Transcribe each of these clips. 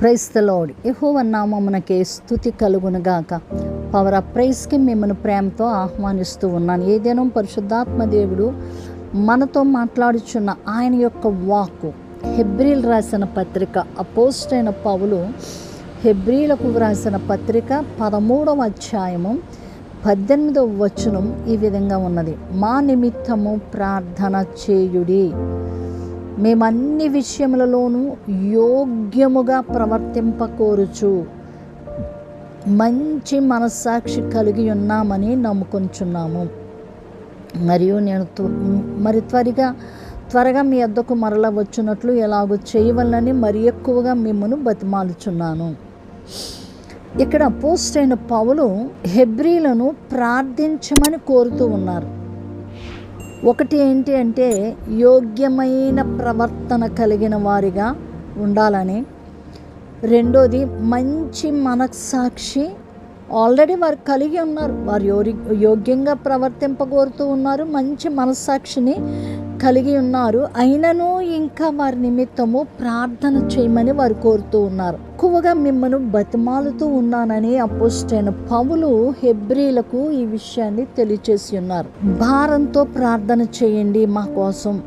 ప్రైస్తలోడ్ యహోవ నామమునకే స్థుతి కలుగునుగాక. పవర్ ఆఫ్ ప్రైస్కి మిమ్మల్ని ప్రేమతో ఆహ్వానిస్తూ ఉన్నాను. ఏదేనో పరిశుద్ధాత్మ దేవుడు మనతో మాట్లాడుచున్న ఆయన యొక్క వాక్కు హెబ్రిల్ రాసిన పత్రిక అపోస్ట్ అయిన పౌలు హెబ్రిలకు వ్రాసిన పత్రిక పదమూడవ అధ్యాయము పద్దెనిమిదవ వచనం ఈ విధంగా ఉన్నది. మా నిమిత్తము ప్రార్థన చేయుడి. మేము అన్ని విషయములలోనూ యోగ్యముగా ప్రవర్తింపకోరుచు. మంచి మనస్సాక్షి కలిగి ఉన్నామని నమ్ముకొంచున్నాము. మరియు నేను త్వ- మరి త్వరగా త్వరగా మీ వద్దకు మరల వచ్చినట్లు ఎలాగో చేయవలనని మరి ఎక్కువగా మిమ్మను బతిమాలుచున్నాను. ఇక్కడ పోస్ట్ అయిన పౌలు హెబ్రీలను ప్రార్థించమని కోరుతూ ఉన్నారు. ఒకటి ఏంటి అంటే యోగ్యమైన ప్రవర్తన కలిగిన వారిగా ఉండాలని. రెండోది మంచి మనస్సాక్షి. ఆల్రెడీ వారు కలిగి ఉన్నారు. వారు యోగ్యంగా ప్రవర్తింపగోరుతూ ఉన్నారు. మంచి మనస్సాక్షిని కలిగి ఉన్నారు. అయినను ఇంకా వారి నిమిత్తము ప్రార్థన చేయమని వారు కోరుతూ ఉన్నారు. ఎక్కువగా మిమ్మల్ని బతిమాలుతూ ఉన్నానని అపోస్టైన పౌలు హెబ్రీలకు ఈ విషయాన్ని తెలియచేసి ఉన్నారు. భారంతో ప్రార్థన చేయండి మా కోసం.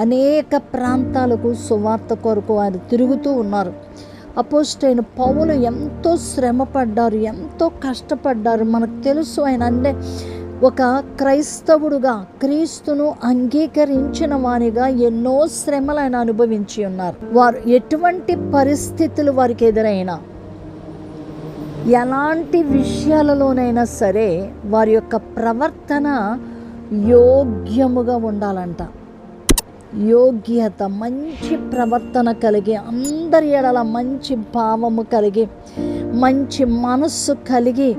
అనేక ప్రాంతాలకు సువార్త కొరకు వారు తిరుగుతూ ఉన్నారు. అపోస్టైన పౌలు ఎంతో శ్రమపడ్డారు ఎంతో కష్టపడ్డారు. మనకు తెలుసు ఆయన అంటే ఒక క్రైస్తవుడుగా క్రీస్తును అంగీకరించిన వానిగా ఎన్నో శ్రమలు ఆయన అనుభవించి ఉన్నారు. వారు ఎటువంటి పరిస్థితులు వారికి ఎదురైనా ఎలాంటి విషయాలలోనైనా సరే వారి యొక్క ప్రవర్తన యోగ్యముగా ఉండాలంట. యోగ్యత మంచి ప్రవర్తన కలిగి అందరి ఎడల మంచి భావము కలిగి మంచి మనస్సు కలిగి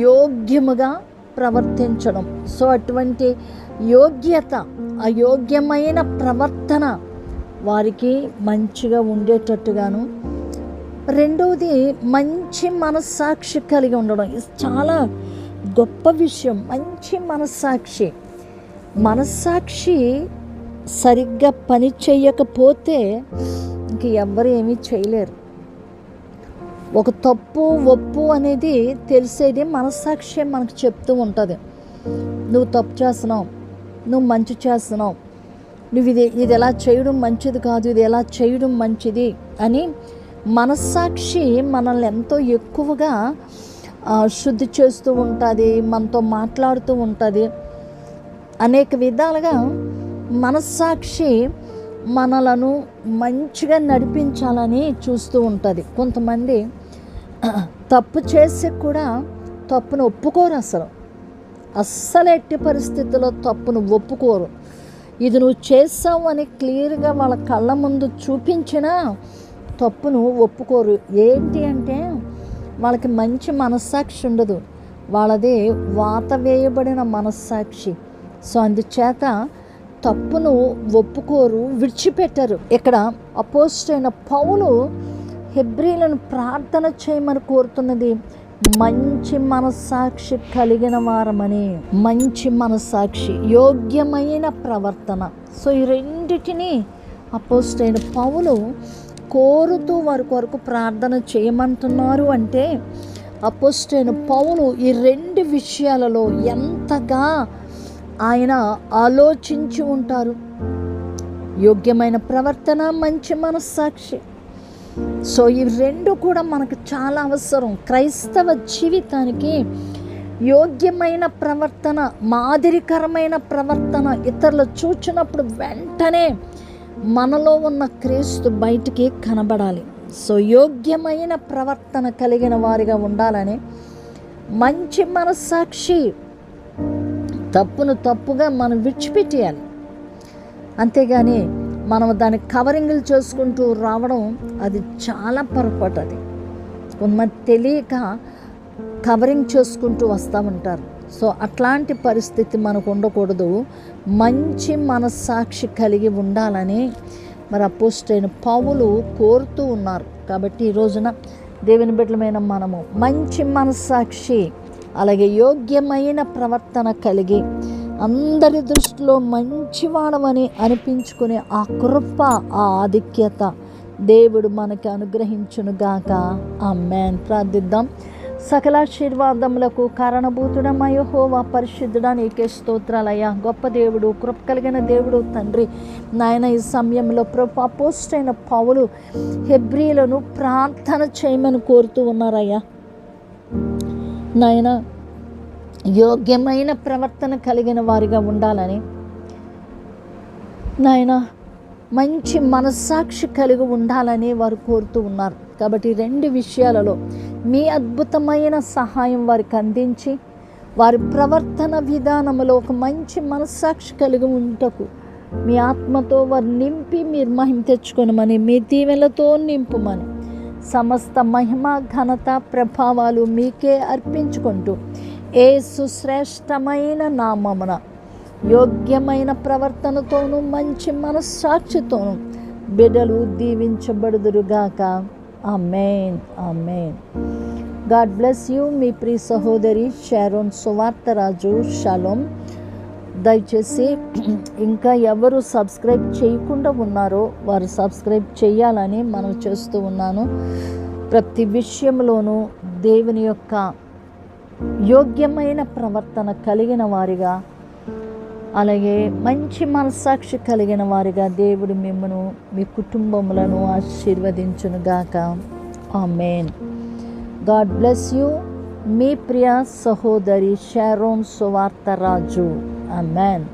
యోగ్యముగా ప్రవర్తించడం. సో అటువంటి యోగ్యత అయోగ్యమైన ప్రవర్తన వారికి మంచిగా ఉండేటట్టుగాను రెండవది మంచి మనస్సాక్షి కలిగి ఉండడం. ఇది చాలా గొప్ప విషయం. మంచి మనస్సాక్షి. మనస్సాక్షి సరిగ్గా పని చేయకపోతే ఇంక ఎవ్వరు ఏమీ చేయలేరు. ఒక తప్పు ఒప్పు అనేది తెలిసేది మనస్సాక్షి మనకు చెప్తూ ఉంటుంది. నువ్వు తప్పు చేస్తున్నావు నువ్వు మంచి చేస్తున్నావు నువ్వు ఇది ఇది ఎలా చేయడం మంచిది కాదు ఇది ఎలా చేయడం మంచిది అని మనస్సాక్షి మనల్ని ఎంతో ఎక్కువగా శుద్ధి చేస్తూ ఉంటుంది మనతో మాట్లాడుతూ ఉంటుంది. అనేక విధాలుగా మనస్సాక్షి మనలను మంచిగా నడిపించాలని చూస్తూ ఉంటుంది. కొంతమంది తప్పు చేసి కూడా తప్పును ఒప్పుకోరు అసలు. అస్సలు ఎట్టి పరిస్థితుల్లో తప్పును ఒప్పుకోరు. ఇది నువ్వు చేస్తావు అని క్లియర్గా వాళ్ళ కళ్ళ ముందు చూపించినా తప్పును ఒప్పుకోరు. ఏంటి అంటే వాళ్ళకి మంచి మనస్సాక్షి ఉండదు. వాళ్ళది వాత వేయబడిన మనస్సాక్షి. సో అందుచేత తప్పును ఒప్పుకోరు విడిచిపెట్టరు. ఇక్కడ అపోస్ట్ అయిన పౌలు హెబ్రీలను ప్రార్థన చేయమని కోరుతున్నది మంచి మనస్సాక్షి కలిగిన వారమని మంచి మనస్సాక్షి యోగ్యమైన ప్రవర్తన. సో ఈ రెండిటిని అపోస్ట్ అయిన పౌలు కోరుతూ వారి కొరకు ప్రార్థన చేయమంటున్నారు అంటే అపోస్ట్ అయిన పౌలు ఈ రెండు విషయాలలో ఎంతగా ఆయన ఆలోచించి ఉంటారు. యోగ్యమైన ప్రవర్తన మంచి మనస్సాక్షి. సో ఈ రెండు కూడా మనకు చాలా అవసరం. క్రైస్తవ జీవితానికి యోగ్యమైన ప్రవర్తన మాదిరికరమైన ప్రవర్తన ఇతరులు చూచినప్పుడు వెంటనే మనలో ఉన్న క్రీస్తు బయటికి కనబడాలి. సో యోగ్యమైన ప్రవర్తన కలిగిన వారిగా ఉండాలని మంచి మనస్సాక్షి తప్పును తప్పుగా మనం విడిచిపెట్టేయాలి. అంతేగాని మనం దాన్ని కవరింగ్లు చేసుకుంటూ రావడం అది చాలా పొరపాటు అది. కొంతమంది తెలియక కవరింగ్ చేసుకుంటూ వస్తూ ఉంటారు. సో అట్లాంటి పరిస్థితి మనకు ఉండకూడదు. మంచి మనస్సాక్షి కలిగి ఉండాలని మరి అపోస్టైన పావులు కోరుతూ ఉన్నారు. కాబట్టి ఈ రోజున దేవుని బిడ్డలమైన మనము మంచి మనస్సాక్షి అలాగే యోగ్యమైన ప్రవర్తన కలిగి అందరి దృష్టిలో మంచివాడమని అనిపించుకునే ఆ కృప ఆ ఆధిక్యత దేవుడు మనకి అనుగ్రహించును గాక. మ్యాన్ ప్రార్థిద్దాం. సకలాశీర్వాదములకు కారణభూతుడమయ హోవా పరిశుద్ధుడా నీకే స్తోత్రాలయ్యా. గొప్ప దేవుడు కృప కలిగిన దేవుడు తండ్రి. నాయన ఈ సమయంలో ప్రభు అపోస్ట్ అయిన పౌలు హెబ్రీలను ప్రార్థన చేయమని కోరుతూ ఉన్నారయ్యా. నాయన యోగ్యమైన ప్రవర్తన కలిగిన వారిగా ఉండాలని. నాయన మంచి మనస్సాక్షి కలిగి ఉండాలని వారు కోరుతూ ఉన్నారు. కాబట్టి రెండు విషయాలలో మీ అద్భుతమైన సహాయం వారికి అందించి వారి ప్రవర్తన విధానంలో ఒక మంచి మనస్సాక్షి కలిగి ఉంటకు మీ ఆత్మతో వారు నింపి మీరు మహిమ తెచ్చుకోనమని మీ దీవెలతో నింపుమని. సమస్త మహిమ ఘనత ప్రభావాలు మీకే అర్పించుకుంటూ ఏ సుశ్రేష్టమైన నామమున యోగ్యమైన ప్రవర్తనతోనూ మంచి మనస్సాక్షితోనూ బిడ్డలు దీవించబడుదురుగాక. Amen amen God bless you మీ ప్రియ సహోదరి షారోన్ సువార్తరాజు. షలోం. దయచేసి ఇంకా ఎవరు సబ్స్క్రైబ్ చేయకుండా ఉన్నారో వారు సబ్స్క్రైబ్ చేయాలని మనం చేస్తూ ఉన్నాను. ప్రతి విషయంలోనూ దేవుని యొక్క యోగ్యమైన ప్రవర్తన కలిగిన వారిగా అలాగే మంచి మనస్సాక్షి కలిగిన వారిగా దేవుడు మిమ్మను మీ కుటుంబములను ఆశీర్వదించునుగాక ఆమెన్. గాడ్ బ్లెస్ యూ మీ ప్రియ సహోదరి షారోన్ సువార్తరాజు ఆమెన్